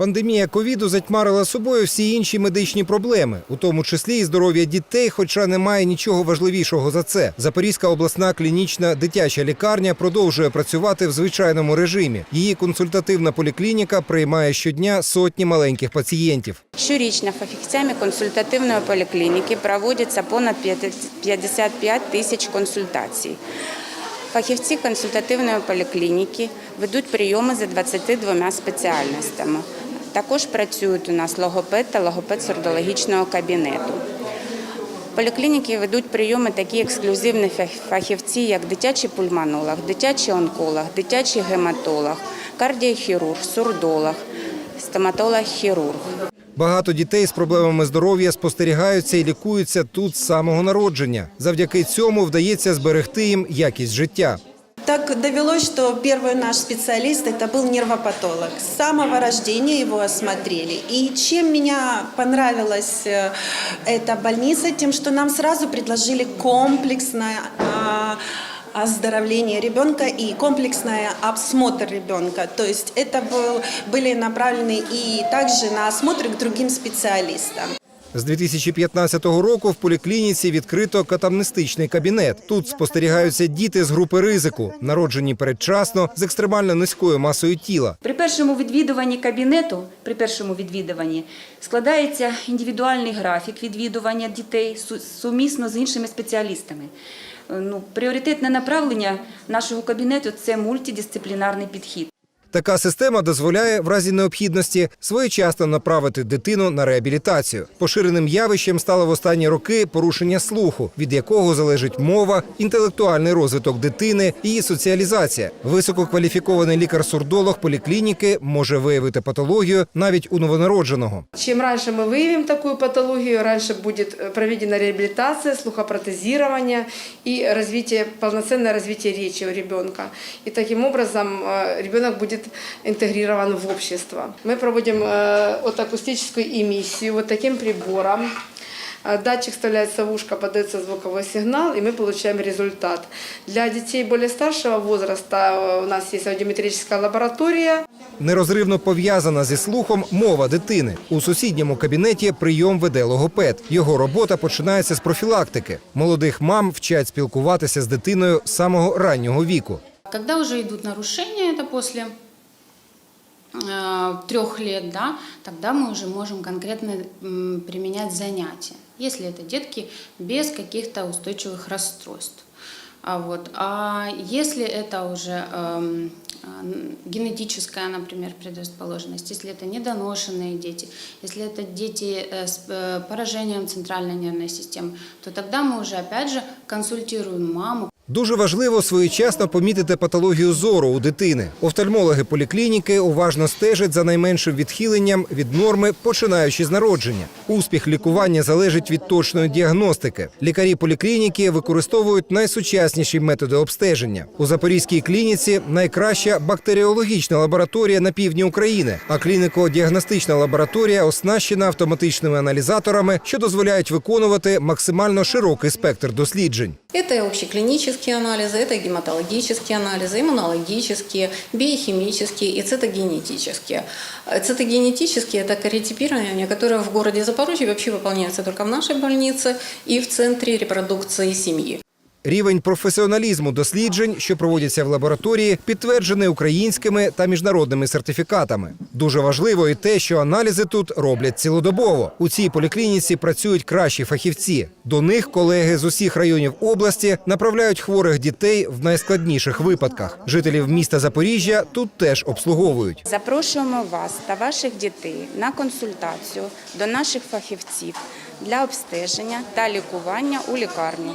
Пандемія ковіду затьмарила собою всі інші медичні проблеми, у тому числі і здоров'я дітей, хоча немає нічого важливішого за це. Запорізька обласна клінічна дитяча лікарня продовжує працювати в звичайному режимі. Її консультативна поліклініка приймає щодня сотні маленьких пацієнтів. Щорічно фахівцями консультативної поліклініки проводиться понад 55 тисяч консультацій. Фахівці консультативної поліклініки ведуть прийоми за 22 спеціальностями. Також працюють у нас логопед та логопед сурдологічного кабінету. Поліклініки ведуть прийоми такі ексклюзивні фахівці, як дитячий пульмонолог, дитячий онколог, дитячий гематолог, кардіохірург, сурдолог, стоматолог-хірург. Багато дітей з проблемами здоров'я спостерігаються і лікуються тут з самого народження. Завдяки цьому вдається зберегти їм якість життя. Так довелось, что первый наш специалист это был нервопатолог. С самого рождения его осмотрели. И чем меня понравилась э, эта больница, тем, что нам сразу предложили комплексное а, оздоровление ребенка и комплексный осмотр ребенка. То есть это был, были направлены и также на осмотр к другим специалистам. З 2015 року в поліклініці відкрито катамнестичний кабінет. Тут спостерігаються діти з групи ризику, народжені передчасно з екстремально низькою масою тіла. При першому відвідуванні кабінету, при першому відвідуванні складається індивідуальний графік відвідування дітей су- сумісно з іншими спеціалістами. Е, Ну, пріоритетне направлення нашого кабінету це мультидисциплінарний підхід. Така система дозволяє в разі необхідності своєчасно направити дитину на реабілітацію. Поширеним явищем стало в останні роки порушення слуху, від якого залежить мова, інтелектуальний розвиток дитини, її соціалізація. Висококваліфікований лікар-сурдолог поліклініки може виявити патологію навіть у новонародженого. Чем раньше мы выявим такую патологию, раньше будет э, проведена реабилитация, слухопротезирование и развитие, полноценное развитие речи у ребенка. И таким образом э, ребенок будет интегрирован в общество. Мы проводим э, вот акустическую эмиссию вот таким прибором. Э, Датчик вставляется в ушко, подается звуковой сигнал, и мы получаем результат. Для детей более старшего возраста э, у нас есть аудиометрическая лаборатория. Нерозривно пов'язана зі слухом мова дитини. У сусідньому кабінеті прийом веде логопед. Його робота починається з профілактики. Молодих мам вчать спілкуватися з дитиною з самого раннього віку. Когда уже идут нарушения, это после э, трех лет, да, тогда мы уже можем конкретно применять занятия, если это детки без каких-то устойчивых расстройств. А, вот. а если это уже эм, э, генетическая, например, предрасположенность, если это недоношенные дети, если это дети э, с э, поражением центральной нервной системы, то тогда мы уже опять же консультируем маму, Дуже важливо своєчасно помітити патологію зору у дитини. Офтальмологи поліклініки уважно стежать за найменшим відхиленням від норми, починаючи з народження. Успіх лікування залежить від точної діагностики. Лікарі поліклініки використовують найсучасніші методи обстеження. У Запорізькій клініці найкраща бактеріологічна лабораторія на півдні України, а клініко-діагностична лабораторія оснащена автоматичними аналізаторами, що дозволяють виконувати максимально широкий спектр досліджень. Это и общеклинические анализы, это гематологические анализы, иммунологические, биохимические и цитогенетические. Цитогенетические – это каротипирование, которое в городе Запорожье вообще выполняется только в нашей больнице и в Центре репродукции семьи. Рівень професіоналізму досліджень, що проводяться в лабораторії, підтверджений українськими та міжнародними сертифікатами. Дуже важливо і те, що аналізи тут роблять цілодобово. У цій поліклініці працюють кращі фахівці. До них колеги з усіх районів області направляють хворих дітей в найскладніших випадках. Жителів міста Запоріжжя тут теж обслуговують. Запрошуємо вас та ваших дітей на консультацію до наших фахівців для обстеження та лікування у лікарню.